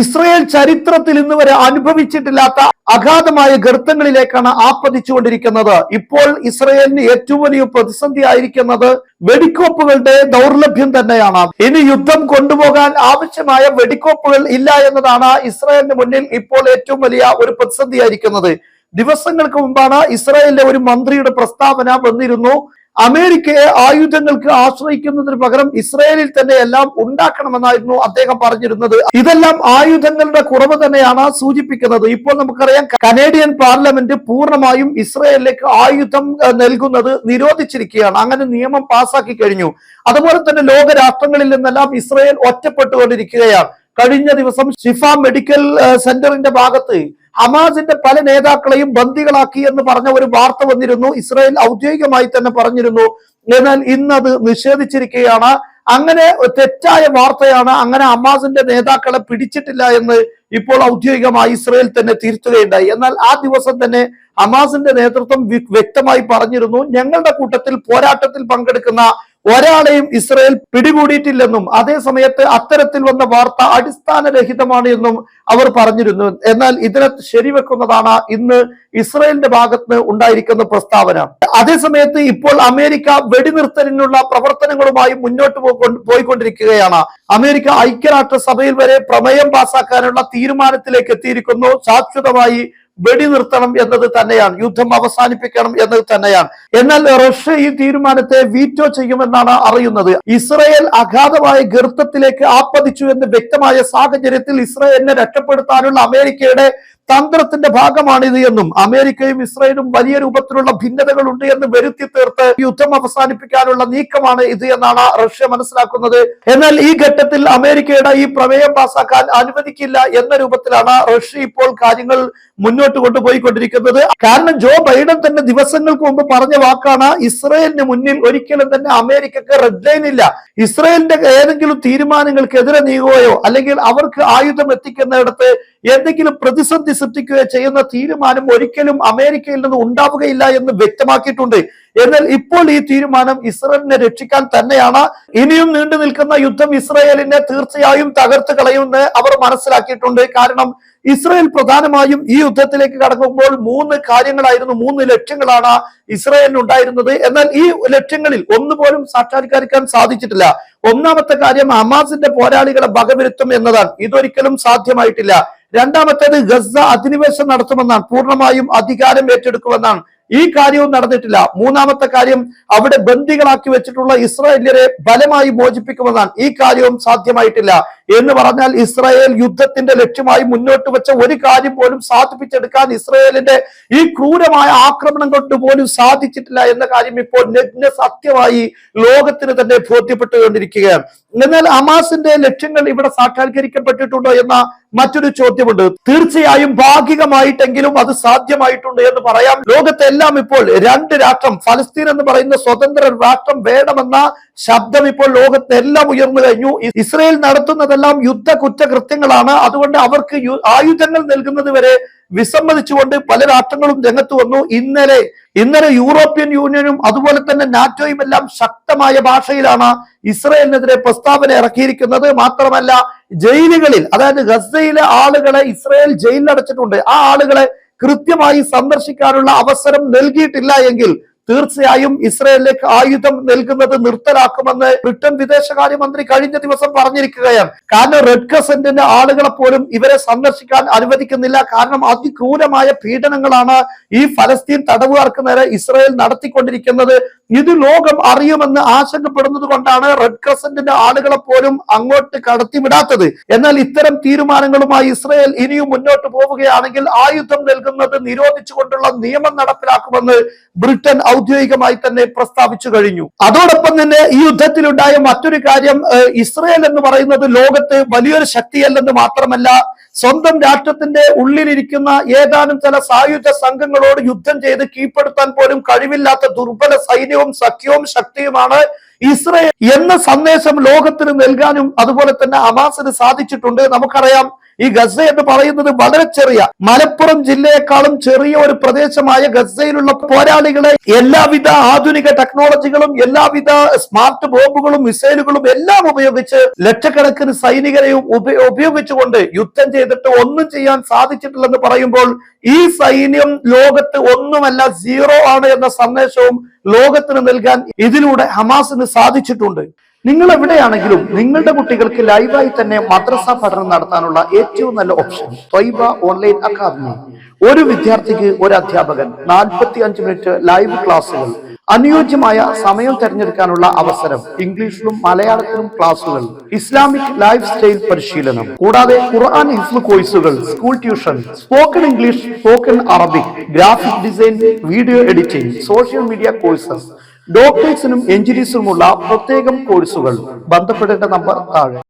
Israel ചരിത്രത്തിൽ ഇന്ന് വരെ അനുഭവിച്ചിട്ടില്ലാത്ത അഗാധമായ ഗർത്തങ്ങളിലേക്കാണ് ആപ്പതിച്ചുകൊണ്ടിരിക്കുന്നത്. ഇപ്പോൾ ഇസ്രയേലിന് ഏറ്റവും വലിയ പ്രതിസന്ധി ആയിരിക്കുന്നത് വെടിക്കോപ്പുകളുടെ ദൗർലഭ്യം തന്നെയാണ്. ഇനി യുദ്ധം കൊണ്ടുപോകാൻ ആവശ്യമായ വെടിക്കോപ്പുകൾ ഇല്ല എന്നതാണ് ഇസ്രയേലിന് മുന്നിൽ ഇപ്പോൾ ഏറ്റവും വലിയ ഒരു പ്രതിസന്ധി ആയിരിക്കുന്നത് ദിവസങ്ങൾക്ക് മുമ്പാണ് ഇസ്രായേലിലെ ഒരു മന്ത്രിയുടെ പ്രസ്താവന വന്നിരുന്നു. അമേരിക്കയെ ആയുധങ്ങൾക്ക് ആശ്രയിക്കുന്നതിന് പകരം ഇസ്രയേലിൽ തന്നെ എല്ലാം ഉണ്ടാക്കണമെന്നായിരുന്നു അദ്ദേഹം പറഞ്ഞിരുന്നത്. ഇതെല്ലാം ആയുധങ്ങളുടെ കുറവ് തന്നെയാണ് സൂചിപ്പിക്കുന്നത്. ഇപ്പോൾ നമുക്കറിയാം കനേഡിയൻ പാർലമെന്റ് പൂർണമായും ഇസ്രയേലിലേക്ക് ആയുധം നൽകുന്നത് നിരോധിച്ചിരിക്കുകയാണ്. അങ്ങനെ നിയമം പാസാക്കി കഴിഞ്ഞു. അതുപോലെ തന്നെ ലോകരാഷ്ട്രങ്ങളിൽ നിന്നെല്ലാം ഇസ്രയേൽ ഒറ്റപ്പെട്ടുകൊണ്ടിരിക്കുകയാണ്. കഴിഞ്ഞ ദിവസം ഷിഫ മെഡിക്കൽ സെന്ററിന്റെ ഭാഗത്ത് ഹമാസിന്റെ പല നേതാക്കളെയും ബന്ദികളാക്കി എന്ന് പറഞ്ഞ ഒരു വാർത്ത വന്നിരുന്നു. ഇസ്രായേൽ ഔദ്യോഗികമായി തന്നെ പറഞ്ഞിരുന്നു. എന്നാൽ ഇന്ന് അത് നിഷേധിച്ചിരിക്കുകയാണ്. അങ്ങനെ തെറ്റായ വാർത്തയാണ്. അങ്ങനെ ഹമാസിന്റെ നേതാക്കളെ പിടിച്ചിട്ടില്ല എന്ന് ഇപ്പോൾ ഔദ്യോഗികമായി ഇസ്രായേൽ തന്നെ തിരുത്തുകയുണ്ടായി. എന്നാൽ ആ ദിവസം തന്നെ ഹമാസിന്റെ നേതൃത്വം വ്യക്തമായി പറഞ്ഞിരുന്നു. ഞങ്ങളുടെ കൂട്ടത്തിൽ പോരാട്ടത്തിൽ പങ്കെടുക്കുന്ന ഒരാളെയും ഇസ്രയേൽ പിടികൂടിയിട്ടില്ലെന്നും അതേ സമയത്ത് അത്തരത്തിൽ വന്ന വാർത്ത അടിസ്ഥാനരഹിതമാണ് എന്നും അവർ പറഞ്ഞിരുന്നു. എന്നാൽ ഇതിനെ ശരിവെക്കുന്നതാണ് ഇന്ന് ഇസ്രയേലിന്റെ ഭാഗത്ത് ഉണ്ടായിരിക്കുന്ന പ്രസ്താവന. അതേസമയത്ത് ഇപ്പോൾ അമേരിക്ക വെടിനിർത്തലിനുള്ള പ്രവർത്തനങ്ങളുമായി മുന്നോട്ട് പോയിക്കൊണ്ടിരിക്കുകയാണ്. അമേരിക്ക ഐക്യരാഷ്ട്ര സഭയിൽ വരെ പ്രമേയം പാസാക്കാനുള്ള തീരുമാനത്തിലേക്ക് എത്തിയിരിക്കുന്നു. ശാശ്വതമായി വെടിനിർത്തണം എന്നത് തന്നെയാണ് യുദ്ധം അവസാനിപ്പിക്കണം എന്നത് തന്നെയാണ്. എന്നാൽ റഷ്യ ഈ തീരുമാനത്തെ വീറ്റോ ചെയ്യുമെന്നാണ് അറിയുന്നത്. ഇസ്രയേൽ അഗാധമായ ഗർത്തത്തിലേക്ക് ആപ്പതിച്ചു എന്ന് വ്യക്തമായ സാഹചര്യത്തിൽ ഇസ്രയേലിനെ രക്ഷപ്പെടുത്താനുള്ള അമേരിക്കയുടെ തന്ത്രത്തിന്റെ ഭാഗമാണിത് എന്നും അമേരിക്കയും ഇസ്രയേലും വലിയ രൂപത്തിലുള്ള ഭിന്നതകൾ ഉണ്ട് എന്ന് വരുത്തി തീർത്ത് യുദ്ധം അവസാനിപ്പിക്കാനുള്ള നീക്കമാണ് ഇത് എന്നാണ് റഷ്യ മനസ്സിലാക്കുന്നത്. എന്നാൽ ഈ ഘട്ടത്തിൽ അമേരിക്കയുടെ ഈ പ്രമേയം പാസാക്കാൻ അനുവദിക്കില്ല എന്ന രൂപത്തിലാണ് റഷ്യ ഇപ്പോൾ കാര്യങ്ങൾ മുന്നോട്ട് കൊണ്ടുപോയിക്കൊണ്ടിരിക്കുന്നത്. കാരണം ജോ ബൈഡൻ തന്നെ ദിവസങ്ങൾക്ക് മുമ്പ് പറഞ്ഞ വാക്കാണ് ഇസ്രയേലിന് മുന്നിൽ ഒരിക്കലും തന്നെ അമേരിക്കക്ക് റെഡ് ലൈൻ ഇല്ല. ഇസ്രയേലിന്റെ ഏതെങ്കിലും തീരുമാനങ്ങൾക്കെതിരെ നീങ്ങുകയോ അല്ലെങ്കിൽ അവർക്ക് ആയുധം എത്തിക്കുന്നിടത്ത് എന്തെങ്കിലും പ്രതിസന്ധി സൃഷ്ടിക്കുകയോ ചെയ്യുന്ന തീരുമാനം ഒരിക്കലും അമേരിക്കയിൽ നിന്ന് ഉണ്ടാവുകയില്ല എന്ന് വ്യക്തമാക്കിയിട്ടുണ്ട്. എന്നാൽ ഇപ്പോൾ ഈ തീരുമാനം ഇസ്രയേലിനെ രക്ഷിക്കാൻ തന്നെയാണ്. ഇനിയും നീണ്ടു നിൽക്കുന്ന യുദ്ധം ഇസ്രയേലിനെ തീർച്ചയായും തകർത്ത് കളയുമെന്ന് അവർ മനസ്സിലാക്കിയിട്ടുണ്ട്. കാരണം ഇസ്രയേൽ പ്രധാനമായും ഈ യുദ്ധത്തിലേക്ക് കടക്കുമ്പോൾ മൂന്ന് കാര്യങ്ങളായിരുന്നു മൂന്ന് ലക്ഷ്യങ്ങളാണ് ഇസ്രയേലിന് ഉണ്ടായിരുന്നത്. എന്നാൽ ഈ ലക്ഷ്യങ്ങളിൽ ഒന്നുപോലും സാക്ഷാത്കരിക്കാൻ സാധിച്ചിട്ടില്ല. ഒന്നാമത്തെ കാര്യം ഹമാസിന്റെ പോരാളികളെ വകവരുത്തും എന്നതാണ്. ഇതൊരിക്കലും സാധ്യമായിട്ടില്ല. രണ്ടാമത്തേത് ഗസ അധിനിവേശം നടത്തുമെന്നാണ്. പൂർണമായും അധികാരം ഏറ്റെടുക്കുമെന്നാണ്. ഈ കാര്യവും നടന്നിട്ടില്ല. മൂന്നാമത്തെ കാര്യം അവിടെ ബന്ദികളാക്കി വെച്ചിട്ടുള്ള ഇസ്രായേലിയരെ ബലമായി മോചിപ്പിക്കുമെന്നാണ്. ഈ കാര്യവും സാധ്യമായിട്ടില്ല. എന്ന് പറഞ്ഞാൽ ഇസ്രായേൽ യുദ്ധത്തിന്റെ ലക്ഷ്യമായി മുന്നോട്ട് വെച്ച ഒരു കാര്യം പോലും സാധിപ്പിച്ചെടുക്കാൻ ഇസ്രായേലിന്റെ ഈ ക്രൂരമായ ആക്രമണം കൊണ്ട് പോലും സാധിച്ചിട്ടില്ല എന്ന കാര്യം ഇപ്പോൾ നഗ്ന സത്യമായി ലോകത്തിന് തന്നെ ബോധ്യപ്പെട്ടുകൊണ്ടിരിക്കുകയാണ്. എന്നാൽ അമാസിന്റെ ലക്ഷ്യങ്ങൾ ഇവിടെ സാക്ഷാത്കരിക്കപ്പെട്ടിട്ടുണ്ടോ എന്ന മറ്റൊരു ചോദ്യമുണ്ട്. തീർച്ചയായും ഭാഗികമായിട്ടെങ്കിലും അത് സാധ്യമായിട്ടുണ്ട് എന്ന് പറയാം. ലോകത്തെല്ലാം ഇപ്പോൾ രണ്ട് രാഷ്ട്രം ഫലസ്തീൻ എന്ന് പറയുന്ന സ്വതന്ത്ര രാഷ്ട്രം വേണമെന്ന ശബ്ദം ഇപ്പോൾ ലോകത്തെല്ലാം ഉയർന്നു കഴിഞ്ഞു. ഇസ്രയേൽ നടത്തുന്നതെല്ലാം യുദ്ധ കുറ്റകൃത്യങ്ങളാണ്. അതുകൊണ്ട് അവർക്ക് ആയുധങ്ങൾ നൽകുന്നത് വരെ വിസമ്മതിച്ചുകൊണ്ട് പല രാഷ്ട്രങ്ങളും രംഗത്ത് വന്നു. ഇന്നലെ ഇന്നലെ യൂറോപ്യൻ യൂണിയനും അതുപോലെ തന്നെ നാറ്റോയും എല്ലാം ശക്തമായ ഭാഷയിലാണ് ഇസ്രയേലിനെതിരെ പ്രസ്താവന ഇറക്കിയിരിക്കുന്നത്. മാത്രമല്ല ജയിലുകളിൽ അതായത് ഗസയിലെ ആളുകളെ ഇസ്രയേൽ ജയിലിൽ അടച്ചിട്ടുണ്ട് ആ ആളുകളെ കൃത്യമായി സന്ദർശിക്കാനുള്ള അവസരം നൽകിയിട്ടില്ല എങ്കിൽ തീർച്ചയായും ഇസ്രയേലിലേക്ക് ആയുധം നൽകുന്നത് നിർത്തലാക്കുമെന്ന് ബ്രിട്ടൻ വിദേശകാര്യമന്ത്രി കഴിഞ്ഞ ദിവസം പറഞ്ഞിരിക്കുകയാണ്. കാരണം റെഡ് ക്രസന്റിന്റെ ആളുകളെ പോലും ഇവരെ സന്ദർശിക്കാൻ അനുവദിക്കുന്നില്ല. കാരണം അതിക്രൂരമായ പീഡനങ്ങളാണ് ഈ ഫലസ്തീൻ തടവുകാർക്ക് നേരെ ഇസ്രയേൽ നടത്തിക്കൊണ്ടിരിക്കുന്നത്. ഇത് ലോകം അറിയുമെന്ന് ആശങ്കപ്പെടുന്നത് കൊണ്ടാണ് റെഡ് ക്രസന്റിന്റെ ആളുകളെ പോലും അങ്ങോട്ട് കടത്തിവിടാത്തത് എന്നാൽ ഇത്തരം തീരുമാനങ്ങളുമായി ഇസ്രയേൽ ഇനിയും മുന്നോട്ട് പോവുകയാണെങ്കിൽ ആയുധം നൽകുന്നത് നിരോധിച്ചുകൊണ്ടുള്ള നിയമം നടപ്പിലാക്കുമെന്ന് ബ്രിട്ടൻ ഔദ്യോഗികമായി തന്നെ പ്രസ്താവിച്ചു കഴിഞ്ഞു. അതോടൊപ്പം തന്നെ ഈ യുദ്ധത്തിലുണ്ടായ മറ്റൊരു കാര്യം ഇസ്രയേൽ എന്ന് പറയുന്നത് ലോകത്ത് വലിയൊരു ശക്തിയല്ലെന്ന് മാത്രമല്ല സ്വന്തം രാഷ്ട്രത്തിന്റെ ഉള്ളിലിരിക്കുന്ന ഏതാനും ചില സായുധ സംഘങ്ങളോട് യുദ്ധം ചെയ്ത് കീഴ്പ്പെടുത്താൻ പോലും കഴിവില്ലാത്ത ദുർബല സൈന്യവും സഖ്യവും ശക്തിയുമാണ് ഇസ്രയേൽ എന്ന സന്ദേശം ലോകത്തിന് നൽകാനും അതുപോലെ തന്നെ അമാസിന് സാധിച്ചിട്ടുണ്ട്. നമുക്കറിയാം ഈ ഗസ എന്ന് പറയുന്നത് വളരെ ചെറിയ മലപ്പുറം ജില്ലയെക്കാളും ചെറിയ ഒരു പ്രദേശമായ ഗസയിലുള്ള പോരാളികളെ എല്ലാവിധ ആധുനിക ടെക്നോളജികളും എല്ലാവിധ സ്മാർട്ട് ബോംബുകളും മിസൈലുകളും എല്ലാം ഉപയോഗിച്ച് ലക്ഷക്കണക്കിന് സൈനികരെയും ഉപയോഗിച്ചുകൊണ്ട് യുദ്ധം ചെയ്തിട്ട് ഒന്നും ചെയ്യാൻ സാധിച്ചിട്ടില്ലെന്ന് പറയുമ്പോൾ ഈ സൈന്യം ലോകത്ത് ഒന്നുമല്ല സീറോ ആണ് എന്ന സന്ദേശവും ലോകത്തിന് നൽകാൻ ഇതിലൂടെ ഹമാസിന് സാധിച്ചിട്ടുണ്ട്. നിങ്ങൾ എവിടെയാണെങ്കിലും നിങ്ങളുടെ കുട്ടികൾക്ക് ലൈവായി തന്നെ മദ്രസ പഠനം നടത്താനുള്ള ഏറ്റവും നല്ല ഓപ്ഷൻ ത്വൈബ ഓൺലൈൻ അക്കാദമി. ഒരു വിദ്യാർത്ഥിക്ക് ഒരു അധ്യാപകൻ നാൽപ്പത്തി അഞ്ച് മിനിറ്റ് ലൈവ് ക്ലാസ്സുകൾ അനുയോജ്യമായ സമയം തിരഞ്ഞെടുക്കാനുള്ള അവസരം ഇംഗ്ലീഷിലും മലയാളത്തിലും ക്ലാസുകൾ ഇസ്ലാമിക് ലൈഫ് സ്റ്റൈൽ പരിശീലനം. കൂടാതെ ഖുർആൻ ഹിഫ്ല് കോഴ്സുകൾ school tuition spoken English spoken Arabic graphic design video editing social media courses ഡോക്ടേഴ്സിനും എഞ്ചിനീയേഴ്സിനുമുള്ള പ്രത്യേകം കോഴ്സുകൾ. ബന്ധപ്പെടേണ്ട നമ്പർ താഴെ.